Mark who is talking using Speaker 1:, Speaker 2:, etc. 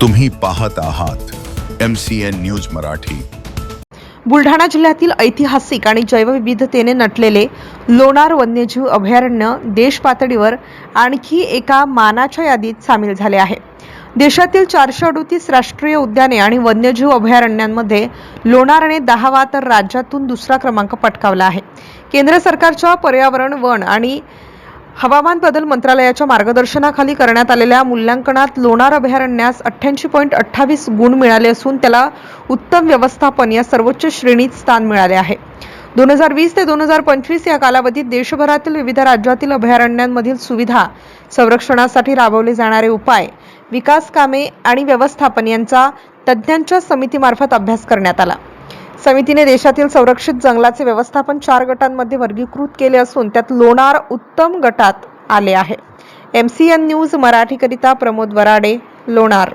Speaker 1: तुम्ही पाहत आहात M C N news Marathi.
Speaker 2: Buldhana जिल्ह्यातील ऐतिहासिक आणि जैवविविधतेने नटलेले लोणार वन्यजीव अभयारण्य देश पातळीवर आणखी एका मानाच्या यादीत सामील झाले आहे. देशातील चारशे अडोतीस राष्ट्रीय उद्याने आणि वन्यजीव अभयारण्यांमध्ये लोणारने दहावा तर राज्यातून दुसरा क्रमांक पटकावला आहे. केंद्र सरकारच्या पर्यावरण वन आणि हवामान बदल मंत्रालयाच्या मार्गदर्शनाखाली करण्यात आलेल्या मूल्यांकनात लोणार अभयारण्यास अठ्ठ्याऐंशी पॉईंट अठ्ठावीस गुण मिळाले असून त्याला उत्तम व्यवस्थापन या सर्वोच्च श्रेणीत स्थान मिळाले आहे. दोन हजार वीस ते दोन हजार पंचवीस या कालावधीत देशभरातील विविध राज्यातील अभयारण्यांमधील सुविधा संरक्षणासाठी राबवले जाणारे उपाय विकास कामे आणि व्यवस्थापन यांचा तज्ज्ञांच्या समितीमार्फत अभ्यास करण्यात आला. समितीने देशातील संरक्षित जंगलाचे व्यवस्थापन चार गटांमध्ये वर्गीकृत केले असून त्यात लोणार उत्तम गटात आले आहे. एम सी एन न्यूज मराठीकरिता प्रमोद वराडे लोणार.